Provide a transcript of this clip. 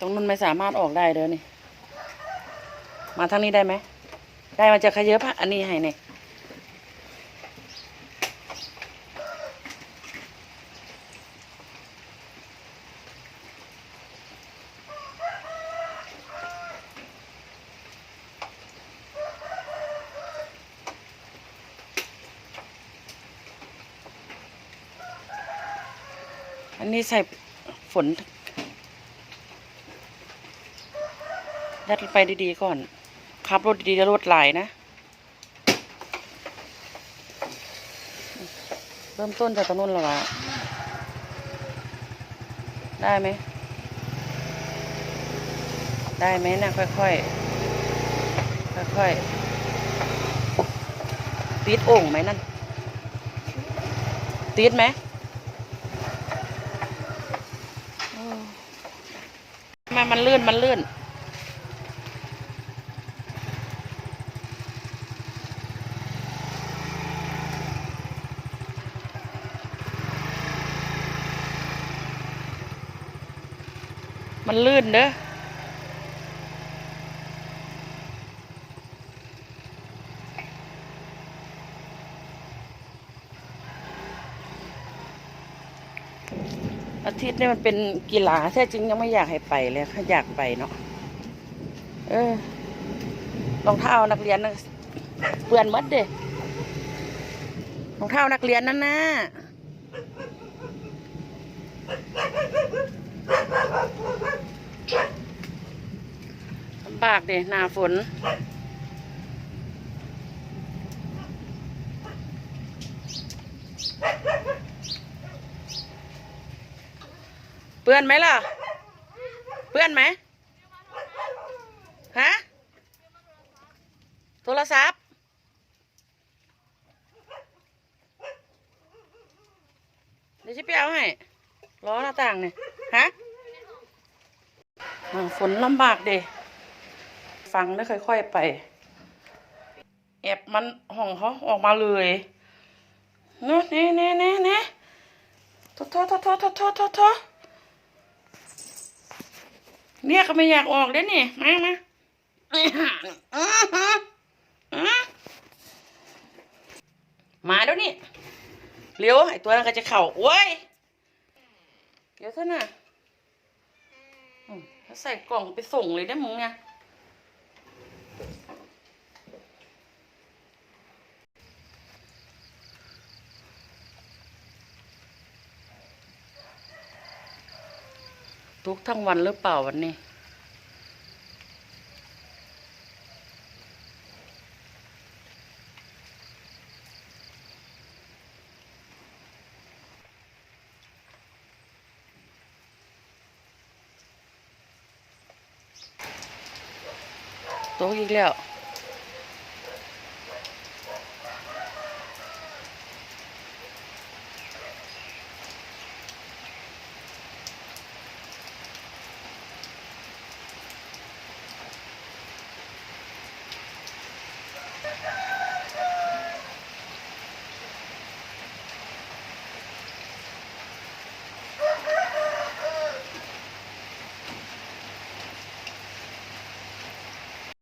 ตรงนู้นไม่สามารถออกได้เด้อนี่ มาทางนี้ได้ไหม ได้มันจะขยับอันนี้ให้เนี่ยอันนี้ใส่ฝน ยัดไปดีๆก่อนขับรถดีๆจะรถไหลนะ เริ่มต้นจากตรงนู้นแล้ววะได้ไหม ได้ไหมนะค่อยๆ ค่อยๆ ติดโอ่งไหมนั่น ติดไหมมทำไมมันลื่น มันลื่น มันลื่นเด้ออาทิตย์นี่มันเป็นกีฬาแท้จริงยังไม่อยากให้ไปเลยถ้าอยากไปเนาะเออรองเท้านักเรียนเปื่อนหมดเด้รองเท้านักเรียนนั่นนะลำบากเดหน้าฝน เปื้อนไหมล่ะ เปื้อนไหมฮะ โทรศัพท์เดี๋ยวฉันไปเอาให้ล้อหน้าต่างเนี่ยฮะฝนลำบากเด ฟังได้ค่อย ๆไป แอบมันห้องเขาออกมาเลยเนาะเน่เน่เน่เน่โทษโทษโทษโทษโทษโทษโทษโทษเนี่ยก็ไม่อยากออกเด้นี่มามามาเดี๋ยวนี้เร็วไอตัวนั้นก็จะเข่าโอ้ยเดี๋ยวท่าน่ะอืมแล้วใส่กล่องไปส่งเลยได้มึงเนี่ย ทุกทั้งวันหรือเปล่าวันนี้ ตกอีกแล้ว